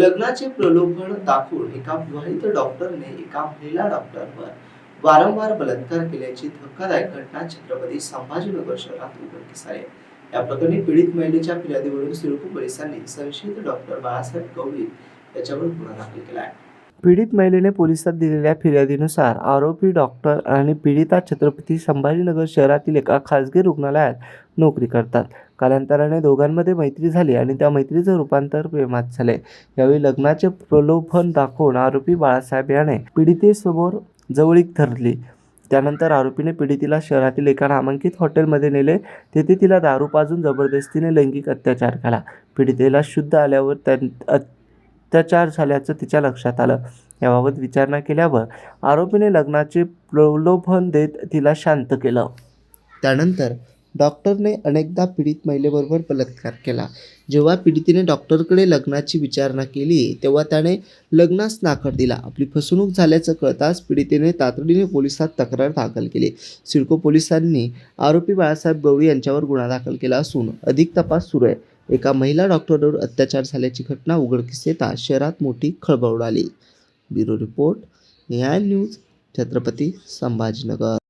लग्नाचे प्रलोभन दाखवून एका विवाहित डॉक्टरने एका महिला डॉक्टरवर वारंवार बलात्कार केल्याची धक्कादायक घटना छत्रपती संभाजीनगर शहरात उघडकीस आहे. या प्रकरणी पीडित महिलेच्या फिर्यादीवरून सिडको पोलिसांनी संशयित डॉक्टर बाळासाहेब गवळी याच्यावर गुन्हा दाखल केला आहे पीडित महिलेने पोलिसात दिलेल्या फिर्यादीनुसार आरोपी डॉक्टर आणि पीडिता छत्रपती संभाजीनगर शहरातील एका खासगी रुग्णालयात नोकरी करतात. कालांतराने दोघांमध्ये मैत्री झाली आणि त्या मैत्रीचं रूपांतर प्रेमात झाले. यावेळी लग्नाचे प्रलोभन दाखवून आरोपी बाळासाहेब याने पीडितेसमोर जवळीक धरली. त्यानंतर आरोपीने पीडितीला शहरातील एका नामांकित हॉटेलमध्ये नेले. तेथे तिला दारू पाजून जबरदस्तीने लैंगिक अत्याचार केला. पीडितेला शुद्ध आल्यावर त्या अत्याचार झाल्याचं तिच्या लक्षात आलं. याबाबत विचारणा केल्यावर आरोपीने लग्नाचे प्रलोभन देत तिला शांत केलं. त्यानंतर डॉक्टरने अनेकदा पीडित महिलेबरोबर बलात्कार केला. जेव्हा पीडितीने डॉक्टरकडे लग्नाची विचारणा केली तेव्हा त्याने लग्नास नाकार दिला. आपली फसवणूक झाल्याचं कळताच पीडितेने तातडीने पोलिसात तक्रार दाखल केली. सिडको पोलिसांनी आरोपी बाळासाहेब गवळी यांच्यावर गुन्हा दाखल केला असून अधिक तपास सुरू आहे. एका महिला डॉक्टरवर अत्याचार झाल्याची घटना उघडकीस येता शहरात मोठी खळबळ उडाली. ब्युरो रिपोर्ट न्याय न्यूज छत्रपती संभाजीनगर.